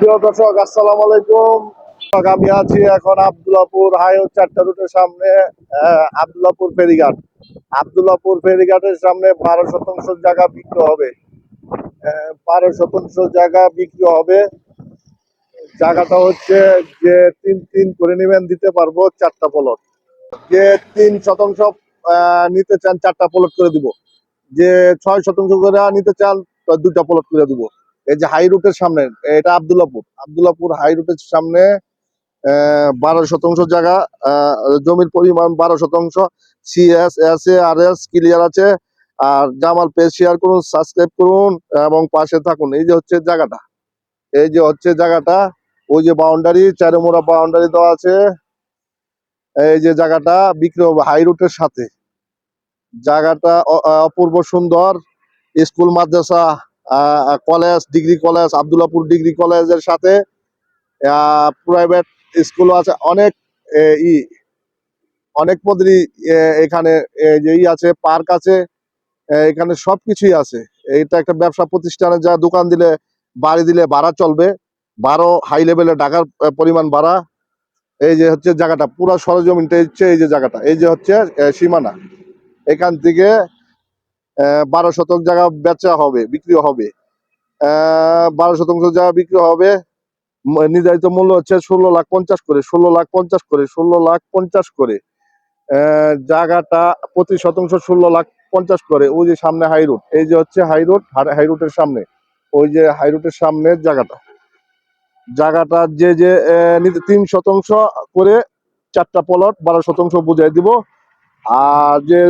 প্রিয় দর্শক, আসসালামু আলাইকুম। আমি আছি এখন আবদুল্লাপুর হাইওয়ে চারটা রুটের সামনে আবদুল্লাপুর ফেরিঘাট। আবদুল্লাপুর ফেরিঘাটের সামনে বারো শতাংশ জায়গা বিক্রি হবে। বারো শতাংশ জায়গা বিক্রি হবে। জায়গাটা হচ্ছে যে তিন তিন করে নেবেন, দিতে পারব চারটা প্লট যে তিন শতাংশ নিতে চান চারটা প্লট করে দিব। যে ছয় শতাংশ করে নিতে চান তো দুইটা প্লট করে দিব। এই যে হাই রুটের সামনে, এটা আবদুল্লাপুর। আবদুল্লাপুর হাই রুটের সামনে বারো শতাংশ জায়গা জমির পরিমাণ বারো শতাংশ। CS S A R S clear আছে। আর জামাল পেজ শেয়ার করুন সাবস্ক্রাইব করুন, এবং পাশে থাকুন। এই যে হচ্ছে জায়গাটা। এই যে হচ্ছে জায়গাটা। ওই যে বাউন্ডারি চারমোড়া বাউন্ডারি দেওয়া আছে। এই যে জায়গাটা বিক্রি হবে হাই রুটের সাথে। জায়গাটা অপূর্ব সুন্দর। স্কুল, মাদ্রাসা college degree college Abdullapur degree কলেজের সাথে প্রাইভেট স্কুলও আছে। অনেক ই অনেক পদরি এখানে এ, যে ই আছে পার্ক আছে এখানে সবকিছুই আছে। এটা একটা ব্যবসা প্রতিষ্ঠানে যা দোকান দিলে বাড়ি দিলে ভাড়া চলবে। বারো হাই লেভেলে টাকার পরিমাণ বাড়া এই যে হচ্ছে জায়গাটা পুরো সরজমিনটা হচ্ছে এই যে জায়গাটা। এই যে হচ্ছে সীমানা। এখান থেকে বারো শতক জায়গা বেচা হবে, বিক্রি হবে। বারো শতাংশ জায়গা বিক্রি হবে। নির্ধারিত মূল্য হচ্ছে ষোলো লাখ পঞ্চাশ করে, ষোলো লাখ পঞ্চাশ করে, ষোলো লাখ পঞ্চাশ করে। জায়গাটা প্রতি শতাংশ ষোলো লাখ পঞ্চাশ করে, ওই যে সামনে হাই রোড, এই যে হচ্ছে হাই রোড, হাই সামনে, ওই যে হাই রোডের সামনের জায়গাটা। জায়গাটা যে যে তিন শতাংশ করে চারটা প্লট বারো শতাংশ বুঝাই দিব। আর যে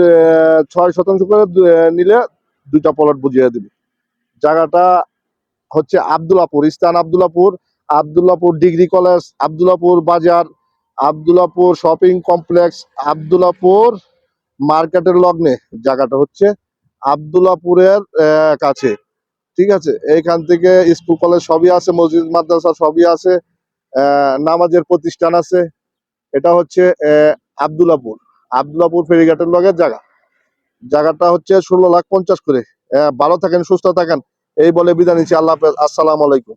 ছয় শতাংশ করে নিলে দুইটা প্লট বুঝিয়ে দিব। জায়গাটা হচ্ছে আবদুল্লাপুর স্থান আবদুল্লাপুর আবদুল্লাপুর ডিগ্রি কলেজ, আবদুল্লাপুর বাজার, আবদুল্লাপুর শপিং কমপ্লেক্স, আবদুল্লাপুর মার্কেটের লগ্নে। জায়গাটা হচ্ছে আবদুল্লাপুরের কাছে। ঠিক আছে? এইখান থেকে স্কুল, কলেজ সবই আছে, মসজিদ, মাদ্রাসা সবই আছে নামাজের প্রতিষ্ঠান আছে। এটা হচ্ছে আবদুল্লাপুর। আবদুল্লাপুর ফেরিঘাটের লগের জায়গা। জায়গাটা হচ্ছে ষোলো লাখ পঞ্চাশ করে। ভালো থাকেন, সুস্থ থাকেন। এই বলে বিদায় নিচ্ছি। আল্লাহ হাফেজ। আসসালামু আলাইকুম।